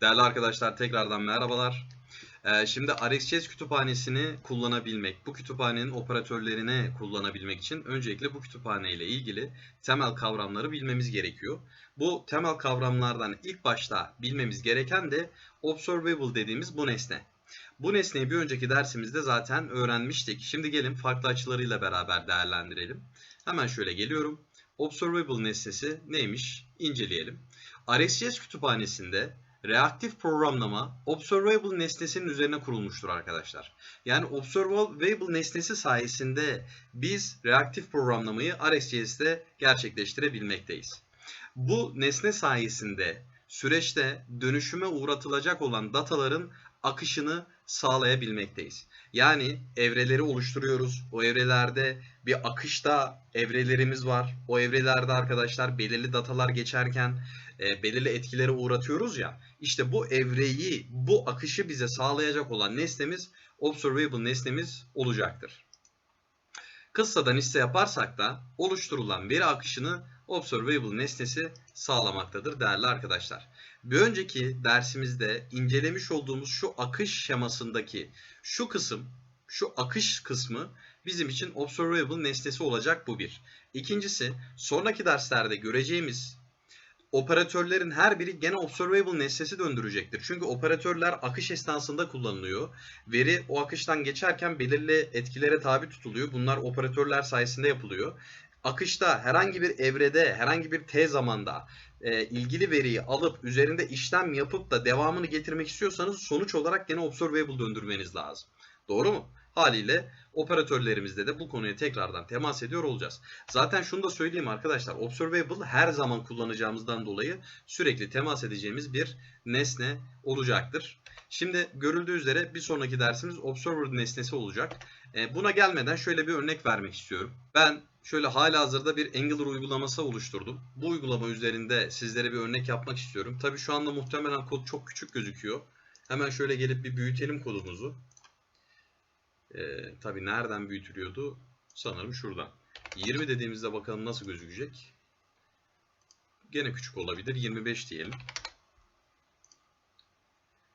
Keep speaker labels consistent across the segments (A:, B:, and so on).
A: Değerli arkadaşlar tekrardan merhabalar. Ee, şimdi RxJS kütüphanesini kullanabilmek, bu kütüphanenin operatörlerini kullanabilmek için öncelikle bu kütüphane ile ilgili temel kavramları bilmemiz gerekiyor. Bu temel kavramlardan ilk başta bilmemiz gereken de observable dediğimiz bu nesne. Bu nesneyi bir önceki dersimizde zaten öğrenmiştik. Şimdi gelin farklı açılarıyla beraber değerlendirelim. Hemen şöyle geliyorum. Observable nesnesi neymiş? İnceleyelim. RxJS kütüphanesinde reaktif programlama observable nesnesinin üzerine kurulmuştur arkadaşlar. Yani observable nesnesi sayesinde biz reaktif programlamayı RxJS'de gerçekleştirebilmekteyiz. Bu nesne sayesinde süreçte dönüşüme uğratılacak olan dataların akışını sağlayabilmekteyiz. Yani evreleri oluşturuyoruz. O evrelerde bir akışta evrelerimiz var. O evrelerde arkadaşlar belirli datalar geçerken e, belirli etkilere uğratıyoruz ya. İşte bu evreyi, bu akışı bize sağlayacak olan nesnemiz observable nesnemiz olacaktır. Kıssadan hisse yaparsak da oluşturulan veri akışını observable nesnesi sağlamaktadır değerli arkadaşlar. Bir önceki dersimizde incelemiş olduğumuz şu akış şemasındaki şu kısım, şu akış kısmı bizim için observable nesnesi olacak bu bir. İkincisi sonraki derslerde göreceğimiz operatörlerin her biri gene observable nesnesi döndürecektir. Çünkü operatörler akış esnasında kullanılıyor. Veri o akıştan geçerken belirli etkilere tabi tutuluyor. Bunlar operatörler sayesinde yapılıyor. Akışta herhangi bir evrede, herhangi bir t zamanda e, ilgili veriyi alıp üzerinde işlem yapıp da devamını getirmek istiyorsanız sonuç olarak gene observable döndürmeniz lazım. Doğru mu? Haliyle operatörlerimizde de bu konuya tekrardan temas ediyor olacağız. Zaten şunu da söyleyeyim arkadaşlar. Observable her zaman kullanacağımızdan dolayı sürekli temas edeceğimiz bir nesne olacaktır. Şimdi görüldüğü üzere bir sonraki dersimiz observer nesnesi olacak. Buna gelmeden şöyle bir örnek vermek istiyorum. Ben şöyle hala hazırda bir Angular uygulaması oluşturdum. Bu uygulama üzerinde sizlere bir örnek yapmak istiyorum. Tabi şu anda muhtemelen kod çok küçük gözüküyor. Hemen şöyle gelip bir büyütelim kodumuzu. Ee, tabii nereden büyütülüyordu? Sanırım şuradan. 20 dediğimizde bakalım nasıl gözükecek. Gene küçük olabilir. 25 diyelim.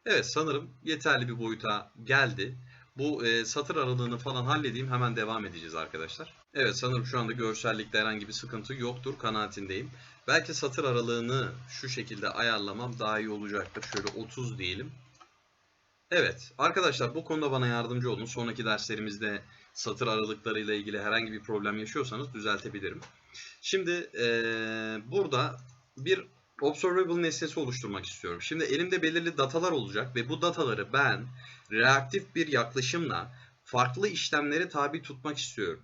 A: Evet sanırım yeterli bir boyuta geldi. Bu e, satır aralığını falan halledeyim hemen devam edeceğiz arkadaşlar. Evet sanırım şu anda görsellikte herhangi bir sıkıntı yoktur kanaatindeyim. Belki satır aralığını şu şekilde ayarlamam daha iyi olacaktır. Şöyle 30 diyelim. Evet arkadaşlar bu konuda bana yardımcı olun. Sonraki derslerimizde satır aralıklarıyla ilgili herhangi bir problem yaşıyorsanız düzeltebilirim. Şimdi e, burada bir observable nesnesi oluşturmak istiyorum. Şimdi elimde belirli datalar olacak ve bu dataları ben reaktif bir yaklaşımla farklı işlemlere tabi tutmak istiyorum.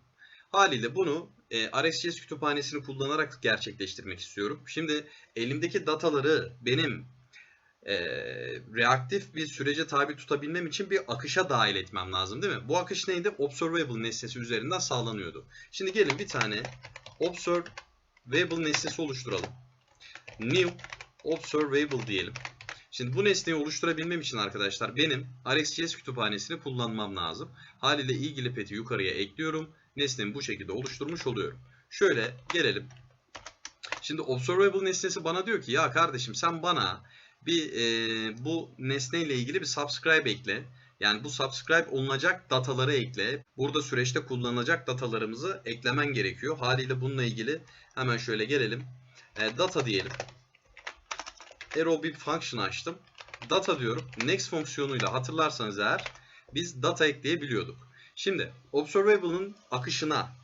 A: Haliyle bunu e, RxJS kütüphanesini kullanarak gerçekleştirmek istiyorum. Şimdi elimdeki dataları benim e, reaktif bir sürece tabi tutabilmem için bir akışa dahil etmem lazım değil mi? Bu akış neydi? Observable nesnesi üzerinden sağlanıyordu. Şimdi gelin bir tane observable nesnesi oluşturalım. New observable diyelim. Şimdi bu nesneyi oluşturabilmem için arkadaşlar benim RxJS kütüphanesini kullanmam lazım. Haliyle ilgili peti yukarıya ekliyorum. Nesnemi bu şekilde oluşturmuş oluyorum. Şöyle gelelim. Şimdi observable nesnesi bana diyor ki ya kardeşim sen bana bir e, bu nesne ile ilgili bir subscribe ekle. Yani bu subscribe olunacak dataları ekle. Burada süreçte kullanılacak datalarımızı eklemen gerekiyor. Haliyle bununla ilgili hemen şöyle gelelim. E, data diyelim. Arrow bir function açtım. Data diyorum. Next fonksiyonuyla hatırlarsanız eğer biz data ekleyebiliyorduk. Şimdi observable'ın akışına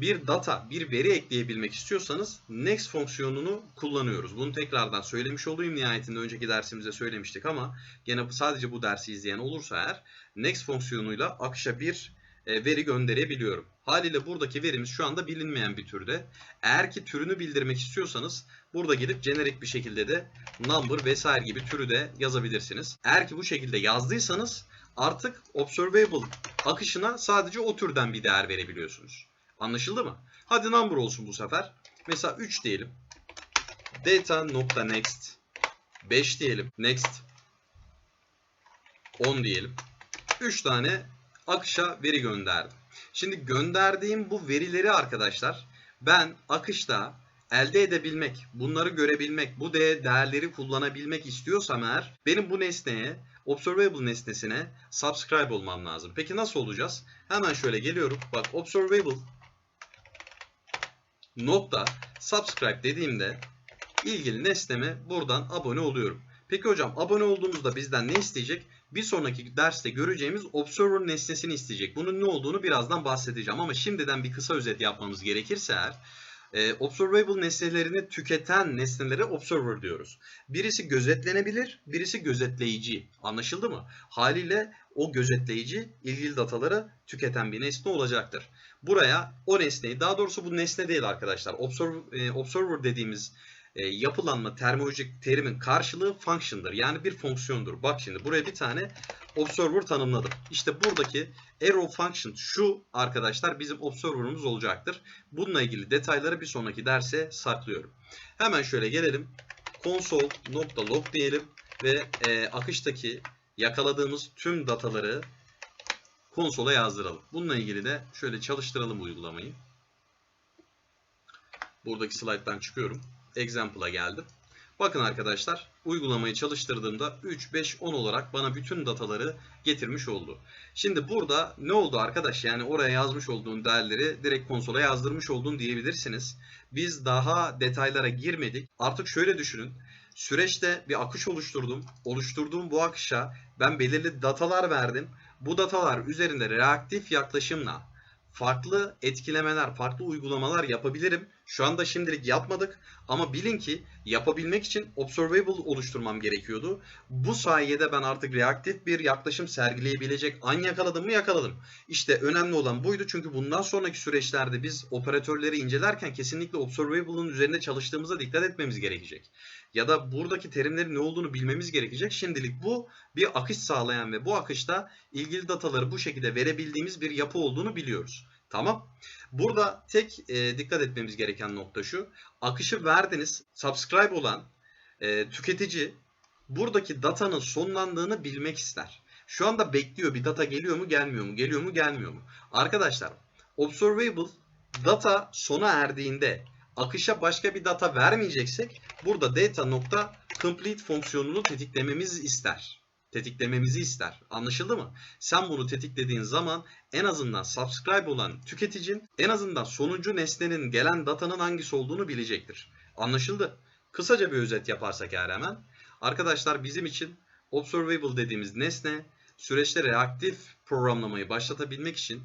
A: bir data, bir veri ekleyebilmek istiyorsanız next fonksiyonunu kullanıyoruz. Bunu tekrardan söylemiş olayım nihayetinde önceki dersimizde söylemiştik ama gene sadece bu dersi izleyen olursa eğer next fonksiyonuyla akışa bir e, veri gönderebiliyorum. Haliyle buradaki verimiz şu anda bilinmeyen bir türde. Eğer ki türünü bildirmek istiyorsanız burada gelip jenerik bir şekilde de number vesaire gibi türü de yazabilirsiniz. Eğer ki bu şekilde yazdıysanız artık observable akışına sadece o türden bir değer verebiliyorsunuz. Anlaşıldı mı? Hadi number olsun bu sefer. Mesela 3 diyelim. Data nokta next. 5 diyelim. Next. 10 diyelim. 3 tane akışa veri gönderdim. Şimdi gönderdiğim bu verileri arkadaşlar ben akışta elde edebilmek, bunları görebilmek, bu de değerleri kullanabilmek istiyorsam eğer benim bu nesneye, observable nesnesine subscribe olmam lazım. Peki nasıl olacağız? Hemen şöyle geliyorum. Bak observable nokta subscribe dediğimde ilgili nesneme buradan abone oluyorum. Peki hocam abone olduğumuzda bizden ne isteyecek? Bir sonraki derste göreceğimiz observer nesnesini isteyecek. Bunun ne olduğunu birazdan bahsedeceğim ama şimdiden bir kısa özet yapmamız gerekirse eğer e, observable nesnelerini tüketen nesnelere observer diyoruz. Birisi gözetlenebilir, birisi gözetleyici. Anlaşıldı mı? Haliyle o gözetleyici ilgili dataları tüketen bir nesne olacaktır. Buraya o nesneyi, daha doğrusu bu nesne değil arkadaşlar. Observer, e, observer dediğimiz e, yapılanma terminolojik terimin karşılığı function'dır. Yani bir fonksiyondur. Bak şimdi buraya bir tane observer tanımladım. İşte buradaki arrow function şu arkadaşlar bizim observer'ımız olacaktır. Bununla ilgili detayları bir sonraki derse saklıyorum. Hemen şöyle gelelim. console.log diyelim ve e, akıştaki yakaladığımız tüm dataları konsola yazdıralım. Bununla ilgili de şöyle çalıştıralım uygulamayı. Buradaki slayttan çıkıyorum. Example'a geldim. Bakın arkadaşlar uygulamayı çalıştırdığımda 3, 5, 10 olarak bana bütün dataları getirmiş oldu. Şimdi burada ne oldu arkadaş? Yani oraya yazmış olduğun değerleri direkt konsola yazdırmış oldun diyebilirsiniz. Biz daha detaylara girmedik. Artık şöyle düşünün. Süreçte bir akış oluşturdum. Oluşturduğum bu akışa ben belirli datalar verdim. Bu datalar üzerinde reaktif yaklaşımla farklı etkilemeler, farklı uygulamalar yapabilirim. Şu anda şimdilik yapmadık ama bilin ki yapabilmek için observable oluşturmam gerekiyordu. Bu sayede ben artık reaktif bir yaklaşım sergileyebilecek an yakaladım mı yakaladım. İşte önemli olan buydu çünkü bundan sonraki süreçlerde biz operatörleri incelerken kesinlikle observable'ın üzerinde çalıştığımıza dikkat etmemiz gerekecek. Ya da buradaki terimlerin ne olduğunu bilmemiz gerekecek. Şimdilik bu bir akış sağlayan ve bu akışta ilgili dataları bu şekilde verebildiğimiz bir yapı olduğunu biliyoruz. Tamam. Burada tek e, dikkat etmemiz gereken nokta şu. Akışı verdiniz. Subscribe olan e, tüketici buradaki datanın sonlandığını bilmek ister. Şu anda bekliyor bir data geliyor mu gelmiyor mu geliyor mu gelmiyor mu. Arkadaşlar observable data sona erdiğinde akışa başka bir data vermeyeceksek burada data nokta complete fonksiyonunu tetiklememiz ister tetiklememizi ister. Anlaşıldı mı? Sen bunu tetiklediğin zaman en azından subscribe olan tüketicin en azından sonuncu nesnenin gelen datanın hangisi olduğunu bilecektir. Anlaşıldı? Kısaca bir özet yaparsak eğer hemen. Arkadaşlar bizim için observable dediğimiz nesne süreçte reaktif programlamayı başlatabilmek için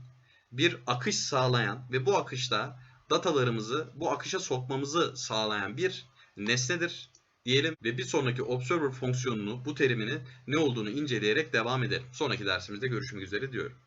A: bir akış sağlayan ve bu akışta datalarımızı bu akışa sokmamızı sağlayan bir nesnedir diyelim ve bir sonraki observer fonksiyonunu bu terimini ne olduğunu inceleyerek devam edelim. Sonraki dersimizde görüşmek üzere diyorum.